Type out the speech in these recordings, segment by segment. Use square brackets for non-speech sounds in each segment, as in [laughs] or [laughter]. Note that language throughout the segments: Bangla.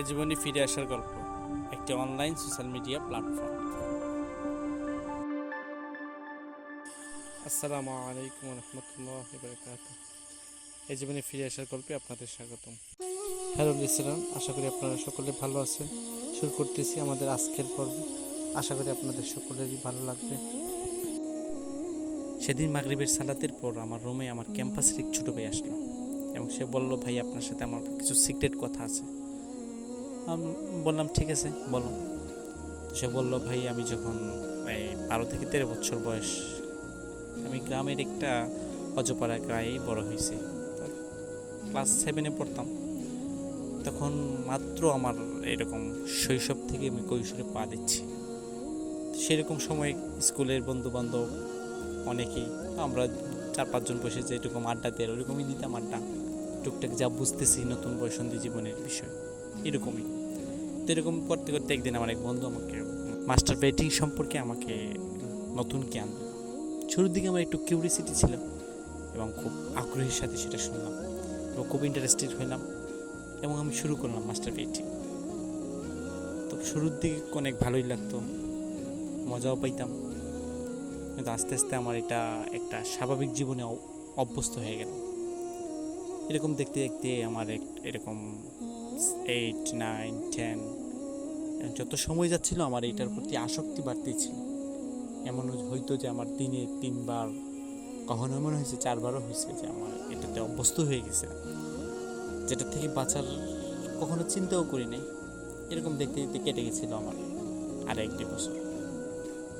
এ জীবনে ফিরে আসার গল্প, একটি অনলাইন সোশ্যাল মিডিয়া প্ল্যাটফর্ম আসসালামু আলাইকুম রহমতুল্লাহ এ জীবনে ফিরে আসার গল্পে আপনাদের স্বাগতম। হ্যালো ইসলাম আশা করি আপনারা সকলে ভালো আছেন। শুরু করতেছি আমাদের আজকের পর্ব। আশা করি আপনাদের সকলেরই ভালো লাগবে। সেদিন মাগরিবের সালাতের পর আমার রুমে আমার ক্যাম্পাসের এক ছোটো ভাই আসলো এবং সে বলল, ভাই, আপনার সাথে আমার কিছু সিক্রেট কথা আছে। আমি, বললাম, ঠিক আছে, বলো। সে বলল, ভাই, আমি যখন এই বারো থেকে তেরো বছর বয়স, আমি গ্রামের একটা অজপাড়া গায়ে বড় হয়েছি। ক্লাস সেভেনে পড়তাম। তখন মাত্র আমার এরকম শৈশব থেকে আমি কৈশোরে পা দিচ্ছি। সেরকম সময় স্কুলের বন্ধু বান্ধব অনেকেই, আমরা চার পাঁচজন বসে যে এরকম আড্ডা দেয়, ওরকমই দিতাম আড্ডা। টুকটাক যা বুঝতেছি নতুন বয়সন্ধি জীবনের বিষয়, এরকমই। তো এরকম করতে করতে একদিন আমার এক বন্ধু আমাকে মাস্টার বেটিং সম্পর্কে আমাকে নতুন জ্ঞান শুরুর দিকে আমার একটু কিউরিসিটি ছিল এবং খুব আগ্রহের সাথে সেটা শুনলাম এবং খুব ইন্টারেস্টেড হইলাম এবং আমি শুরু করলাম মাস্টার বেটিং তো শুরুর দিকে অনেক ভালোই লাগতো, মজাও পাইতাম। কিন্তু আস্তে আস্তে আমার এটা একটা স্বাভাবিক জীবনে অভ্যস্ত হয়ে গেল। এরকম দেখতে দেখতে আমার এক, এরকম এইট নাইন টেন যত সময় যাচ্ছিল, আমার এটার প্রতি আসক্তি বাড়তেই ছিল। এমন হয়তো যে আমার দিনে তিনবার, কখনো এমন হয়েছে, চারবারও হয়েছে যে আমার এটাতে অভ্যস্ত হয়ে গেছে। যেটা থেকে বাঁচার কখনো চিন্তাও করি নাই। এরকম দেখতে দেখতে কেটে গেছিল আমার আর এক দুই বছর।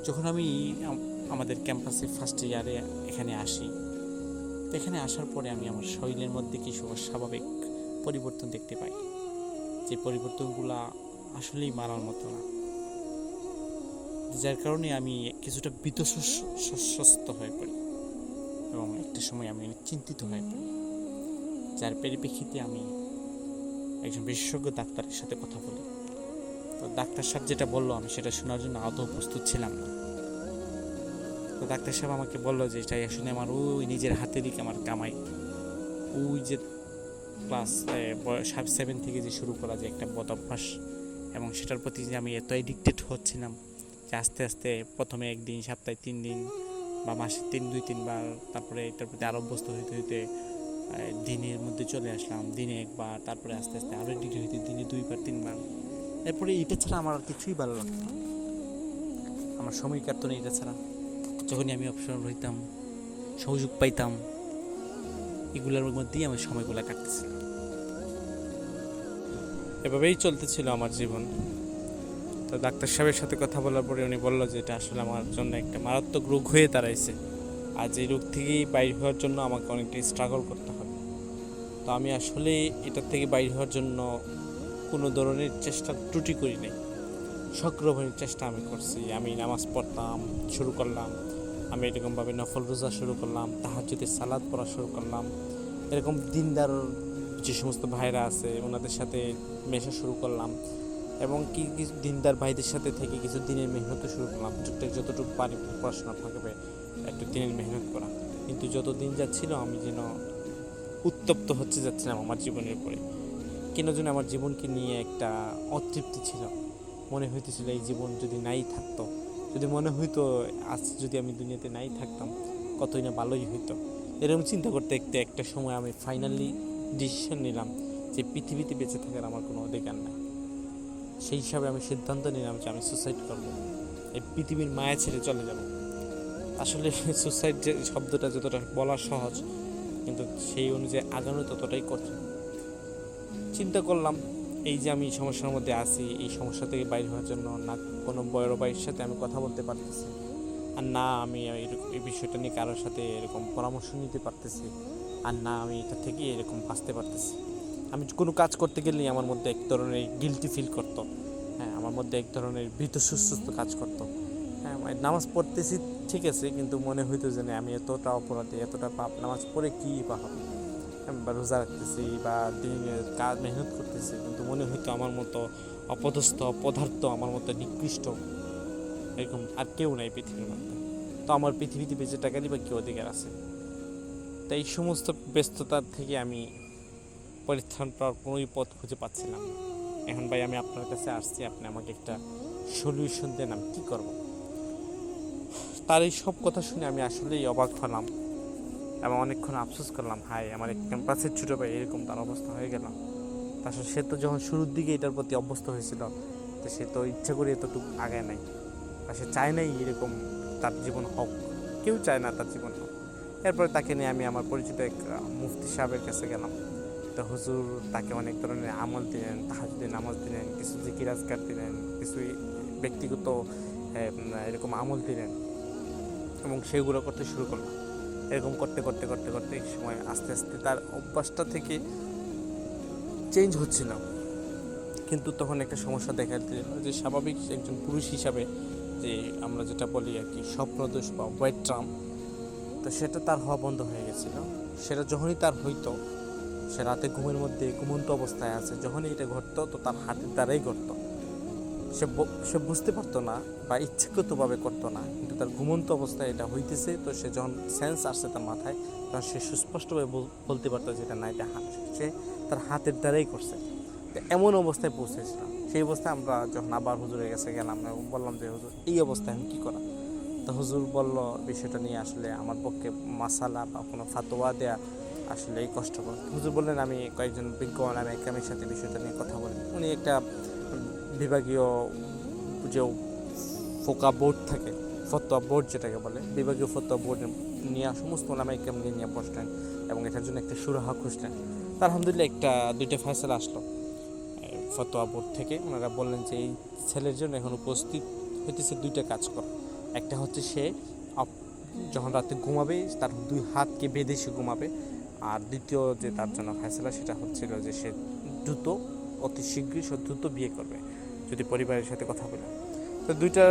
যখন আমি আমাদের ক্যাম্পাসে ফার্স্ট ইয়ারে এখানে আসি, এখানে আসার পরে আমি আমার শরীরের মধ্যে কিছু অস্বাভাবিক পরিবর্তন দেখতে পাই। যে পরিবর্তনগুলা আসলেই মারার মতো না। যার কারণে আমি কিছুটা বিতস্বস্ত হয়ে পড়ি এবং একটা সময় আমি অনেক চিন্তিত হয়ে পড়ি। যার পরিপ্রেক্ষিতে আমি একজন বিশেষজ্ঞ ডাক্তারের সাথে কথা বলি। তো ডাক্তার সাহেব যেটা বলল, আমি সেটা শোনার জন্য আদৌ প্রস্তুত ছিলাম না। তো ডাক্তার সাহেব আমাকে বলল যে এটাই আসলে আমার ওই নিজের হাতে দিকে আমার কামাই। ওই যে ক্লাস সেভেন থেকে যে শুরু করা যে একটা বদ অভ্যাস। এবং সেটার প্রতি যে আমি এত এডিক্টেড হচ্ছিলাম যে আস্তে আস্তে প্রথমে একদিন, সপ্তাহে তিন দিন বা মাসে তিন, দুই তিনবার তারপরে এটার প্রতি আরও অভ্যস্ত হইতে হইতে দিনের মধ্যে চলে আসলাম। দিনে একবার, তারপরে আস্তে আস্তে আরও এডিক্ট হইতে, দিনে দুইবার, তিনবার। এরপরে এটা ছাড়া আমার আর কিছুই ভালো লাগতো না। আমার সময় কাটতো না এটা ছাড়া। যখনই আমি অপশন রইতাম সুযোগ পাইতাম এগুলোর মধ্যেই আমার সময়গুলো কাটতেছিল এভাবেই চলতেছিল আমার জীবন। তো ডাক্তার সাহেবের সাথে কথা বলার পরে উনি বলল যে, এটা আসলে আমার জন্য একটা মারাত্মক রোগ হয়ে দাঁড়াইছে। আর এই রোগ থেকেই বাইর হওয়ার জন্য আমাকে অনেকটাই স্ট্রাগল করতে হবে। তো আমি আসলে এটার থেকে বাইর হওয়ার জন্য কোনো ধরনের চেষ্টা ত্রুটি করি নাই। সক্রমণের চেষ্টা আমি করছি। আমি নামাজ পড়তাম, শুরু করলাম। আমি এরকমভাবে নফল রোজা শুরু করলাম, তাহাজ্জুদের সালাদ পড়া শুরু করলাম। এরকম দিনদার যে সমস্ত ভাইরা আছে, ওনাদের সাথে মেশা শুরু করলাম এবং কি কিছু দিনদার ভাইদের সাথে থেকে কিছু দিনের মেহনত শুরু করলাম। টুকটাক যতটুকু পারি পড়াশোনা থাকবে, একটু দিনের মেহনত করা। কিন্তু যত দিন যাচ্ছিল আমি যেন উত্তপ্ত হচ্ছে যাচ্ছিলাম আমার জীবনের উপরে। কেন যেন আমার জীবনকে নিয়ে একটা অতৃপ্তি ছিল। মনে হইতেছিল এই জীবন যদি নাই থাকতো যদি মনে হইতো, আজ যদি আমি দুনিয়াতে নাই থাকতাম, কতই না ভালোই হইতো। এরকম চিন্তা করতে একটা একটা সময় আমি ফাইনালি ডিসিশন নিলাম যে পৃথিবীতে বেঁচে থাকার আমার কোনো অধিকার নাই। সেই হিসাবে আমি সিদ্ধান্ত নিলাম যে আমি সুসাইড করব। এই পৃথিবীর মায়া ছেড়ে চলে যাব। আসলে [laughs] সুসাইড যে শব্দটা যতটা বলা সহজ, কিন্তু সেই অনুযায়ী আগানো ততটাই কঠিন। চিন্তা করলাম এই যে আমি সমস্যার মধ্যে আছি, এই সমস্যা থেকে বাইরে হওয়ার জন্য না কোনো বড় ভাইয়ের সাথে আমি কথা বলতে পারতেছি আর না আমি এই বিষয়টা নিয়ে কারোর সাথে এরকম পরামর্শ নিতে পারতেছি, আর না আমি এটা থেকে এরকম বাঁচতে পারতেছি। আমি কোনো কাজ করতে গেলেই আমার মধ্যে এক ধরনের গিলটি ফিল করতো। হ্যাঁ আমার মধ্যে এক ধরনের ভীত সুস্থ কাজ করতো। হ্যাঁ নামাজ পড়তেছি ঠিক আছে, কিন্তু মনে হইতো যে আমি এতটা অপরাধী, এতটা পাপ, নামাজ পড়ে কী বা হবে? রোজা রাখতেছি বা দিনে কাজ মেহনত করতেছি, কিন্তু মনে হইতো আমার মতো অপদস্থ পদার্থ আমার মতো নিকৃষ্ট এরকম আর কেউ নাই পৃথিবীর মধ্যে। তো আমার পৃথিবীতে বেঁচে টাকারই বা কি অধিকার আছে? তাই এই সমস্ত ব্যস্ততার থেকে আমি পরিত্রাণ পাওয়ার কোনোই পথ খুঁজে পাচ্ছিলাম এখন ভাই আমি আপনার কাছে আসছি, আপনি আমাকে একটা সলিউশন দেন, আমি কী করব? তার এই সব কথা শুনে আমি আসলেই অবাক হলাম। এবং অনেকক্ষণ আফসোস করলাম হাই আমার এক ক্যাম্পাসের ছোটো ভাই এরকম তার অবস্থা হয়ে গেল। তাছাড়া সে তো যখন শুরুর দিকে এটার প্রতি অভ্যস্ত হয়েছিল, তো সে তো ইচ্ছে করে এতটুকু আগায় নাই। আর সে চায় নাই এরকম তার জীবন হোক, কেউ চায় না তার জীবন হোক। এরপরে তাকে নিয়ে আমি আমার পরিচিত এক মুফতি সাহেবের কাছে গেলাম। তো হুজুর তাকে অনেক ধরনের আমল দিলেন, তাহাজুদ্দিন নামাজ দিলেন, কিছু জিকির আজকার দিলেন, কিছু ব্যক্তিগত এরকম আমল দিলেন এবং সেগুলো করতে শুরু করলাম। এরকম করতে করতে করতে করতে এক সময় আস্তে আস্তে তার অভ্যাসটা থেকে চেঞ্জ হচ্ছিল। কিন্তু তখন একটা সমস্যা দেখা দিল যে স্বাভাবিক একজন পুরুষ হিসাবে যে আমরা যেটা বলি আর কি স্বপ্নদোষ বা হোয়াইট ট্রাম তো সেটা তার হওয়া বন্ধ হয়ে গেছিল। সেটা যখনই তার হইতো, সে রাতে ঘুমের মধ্যে ঘুমন্ত অবস্থায় আছে, যখনই এটা ঘটতো, তো তার হাতের দ্বারাই ঘটতো। সে সে বুঝতে পারতো না বা ইচ্ছাকৃতভাবে করতো না। কিন্তু তার ঘুমন্ত অবস্থায় এটা হইতেছে। তো সে যখন সেন্স আসছে তার মাথায়, তখন সে সুস্পষ্টভাবে বলতে পারতো যে এটা না, এটা হাত সে তার হাতের দ্বারাই করছে। এমন অবস্থায় পৌঁছেছিলাম। সেই অবস্থায় আমরা যখন আবার হুজুরের কাছে গেলাম বললাম যে, হুজুর, এই অবস্থায় আমি কী করা তো হুজুর বলল, বিষয়টা নিয়ে আসলে আমার পক্ষে মাসালা বা কোনো ফাতোয়া দেয়া আসলে এই কষ্টকর। হুজুর বললেন, আমি কয়েকজন বিজ্ঞ আমি একামের সাথে বিষয়টা নিয়ে কথা বলি। উনি একটা বিভাগীয় যে ফোকা বোর্ড থাকে, ফতোয়া বোর্ড যেটাকে বলে, বিভাগীয় ফতোয়া বোর্ড নিয়ে সমস্ত ওলামাইকামকে নিয়ে বসলেন এবং এটার জন্য একটা সুরাহা খুঁজলেন। আলহামদুলিল্লাহ একটা, দুইটা ফয়সালা আসলো। ফতোয়া বোর্ড থেকে ওনারা বললেন যে, এই ছেলের জন্য এখন উপস্থিত হইতেছে দুইটা কাজ কর। একটা হচ্ছে সে যখন রাতে ঘুমাবে, তার দুই হাতকে বেঁধে সে ঘুমাবে। আর দ্বিতীয় যে তার জন্য ফয়সালা সেটা হচ্ছিল যে সে দ্রুত, অতি শীঘ্রই সে দ্রুত বিয়ে করবে। যদি পরিবারের সাথে কথা বলে। তো দুইটা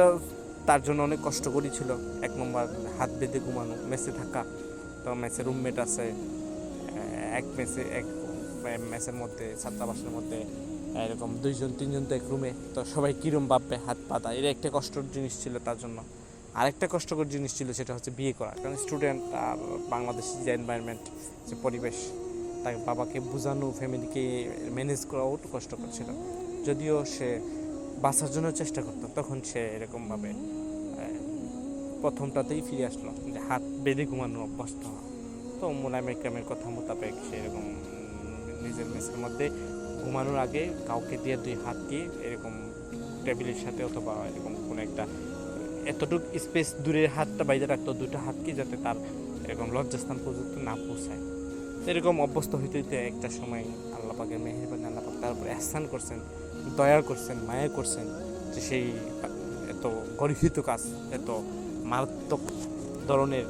তার জন্য অনেক কষ্ট ছিল। এক নম্বর হাত বেঁধে ঘুমানো, মেসে থাকা। তো মেসে রুমমেট আছে এক মেসে, এক মেসের মধ্যে, ছাত্রাবাসের মধ্যে, এরকম দুইজন, তিনজন তো এক রুমে তো সবাই কীরম ভাববে হাত পাতা এটা একটা কষ্টর জিনিস ছিল তার জন্য। আরেকটা কষ্টকর জিনিস ছিল সেটা হচ্ছে বিয়ে করা। কারণ স্টুডেন্ট আর বাংলাদেশের যে এনভায়রনমেন্ট যে পরিবেশ তাকে বাবাকে বোঝানো ফ্যামিলিকে ম্যানেজ করাও একটু কষ্টকর ছিল। যদিও সে বাঁচার জন্য চেষ্টা করতো তখন সে এরকমভাবে প্রথমটাতেই ফিরে আসলো যে হাত বেঁধে ঘুমানো অভ্যস্ত তো মোলাইম একরামের কথা মোতাবেক সে এরকম নিজের মেসের মধ্যে ঘুমানোর আগে কাউকে দিয়ে দুই হাত দিয়ে এরকম টেবিলের সাথে অথবা এরকম কোনো একটা এতটুকু স্পেস দূরের হাতটা বাইরে রাখতো দুটো হাতকে যাতে তার এরকম লজ্জাস্থান পর্যন্ত না পৌঁছায়। এরকম অভ্যস্ত হইতে হইতে একটা সময় আল্লাপাকে মেহেরবান আল্লাহ পাক তার উপরে করছেন। দয়া করছেন, মায়া করছেন যে সেই এত গর্হিত কাজ, এত মারাত্মক ধরনের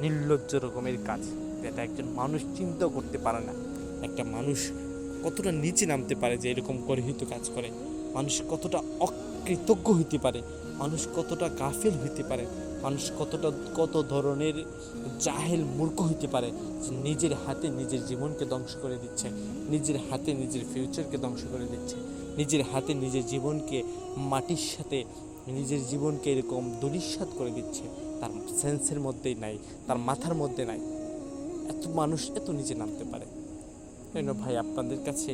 নির্লজ্জ রকমের কাজ, যেটা একজন মানুষ চিন্তাও করতে পারে না। একটা মানুষ কতটা নিচে নামতে পারে যে এরকম গর্হিত কাজ করে? মানুষ কতটা অকৃতজ্ঞ হইতে পারে? মানুষ কতটা গাফেল হইতে পারে? মানুষ কতটা, কত ধরনের জাহেল মূর্খ হইতে পারে নিজের হাতে নিজের জীবনকে ধ্বংস করে দিচ্ছে, নিজের হাতে নিজের ফিউচারকে ধ্বংস করে দিচ্ছে? নিজের হাতে নিজের জীবনকে, মাটির সাথে নিজের জীবনকে এরকম দুরিস্বাদ করে দিচ্ছে। তার সেন্সের মধ্যেই নাই, তার মাথার মধ্যে নাই। এত মানুষ এত নিচে নামতে পারে। জন্য ভাই, আপনাদের কাছে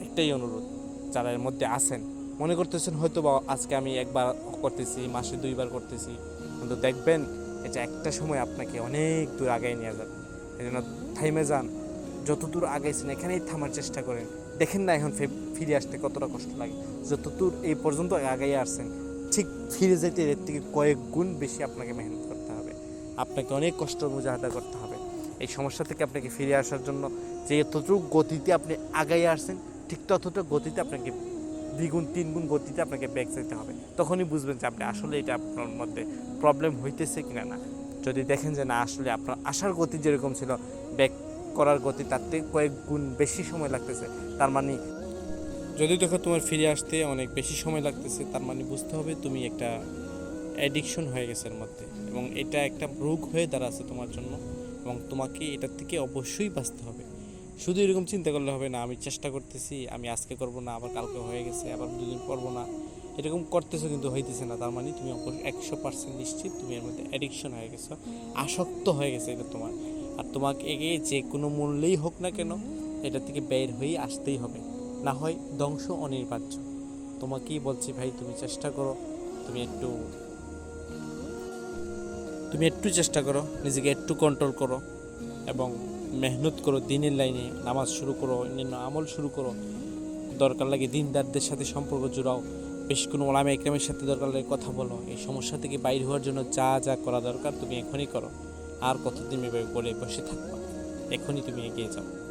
একটাই অনুরোধ, যারা এর মধ্যে আছেন, মনে করতেছেন হয়তো বা আজকে আমি একবার করতেছি, মাসে দুইবার করতেছি, কিন্তু দেখবেন এটা একটা সময় আপনাকে অনেক দূর আগায় নিয়ে যাবে। এই জন্য থাইমে যান যত দূর আগাইছেন এখানেই থামার চেষ্টা করেন। দেখেন না এখন ফিরে আসতে কতটা কষ্ট লাগে? যত দূর এই পর্যন্ত আগাই আসছেন, ঠিক ফিরে যেতে এর থেকে কয়েক গুণ বেশি আপনাকে মেহনত করতে হবে। আপনাকে অনেক কষ্ট মুজাহাদা করতে হবে। এই সমস্যা থেকে আপনাকে ফিরে আসার জন্য যে এতটুকু গতিতে আপনি আগাই আসছেন, ঠিক ততটা গতিতে আপনাকে দ্বিগুণ তিনগুণ গতিতে আপনাকে ব্যাক যেতে হবে। তখনই বুঝবেন যে আপনি আসলে এটা আপনার মধ্যে প্রবলেম হইতেছে কিনা না। যদি দেখেন যে না, আসলে আপনার আসার গতি যেরকম ছিল ব্যাক করার গতি তার থেকে কয়েক গুণ বেশি সময় লাগতেছে, তার মানে যদি দেখো তোমার ফিরে আসতে অনেক বেশি সময় লাগতেছে, তার মানে বুঝতে হবে তুমি একটা অ্যাডিকশন হয়ে গেছে এর মধ্যে এবং এটা একটা রোগ হয়ে দাঁড়াচ্ছে তোমার জন্য এবং তোমাকে এটার থেকে অবশ্যই বাঁচতে হবে। শুধু এরকম চিন্তা করলে হবে না, আমি চেষ্টা করতেছি, আমি আজকে করব না, আবার কালকে হয়ে গেছে, আবার দুদিন করব না, এরকম করতেছো কিন্তু হইতেছে না, তার মানে তুমি একশো পার্সেন্ট নিশ্চিত তুমি এর মধ্যে অ্যাডিকশন হয়ে গেছো, আসক্ত হয়ে গেছে এটা তোমার। আর তোমাকে এগিয়ে যে কোনো মূল্যেই হোক না কেন, এটা থেকে বের হয়ে আসতেই হবে। না হয় ধ্বংস অনিবার্য তোমাকেই বলছি ভাই, তুমি চেষ্টা করো, তুমি একটু তুমি একটু চেষ্টা করো, নিজেকে একটু কন্ট্রোল করো এবং মেহনত করো, দিনের লাইনে নামাজ শুরু করো, অন্যান্য আমল শুরু করো। দরকার লাগে দিনদারদের সাথে সম্পর্ক জোড়াও। বেশি কোনো ওলামা একরামের সাথে দরকার লাগে কথা বলো। এই সমস্যা থেকে বাইর হওয়ার জন্য যা যা করা দরকার তুমি এখনই করো। আর কতদিন এভাবে করে বসে থাকবা? এখনই তুমি এগিয়ে যাও।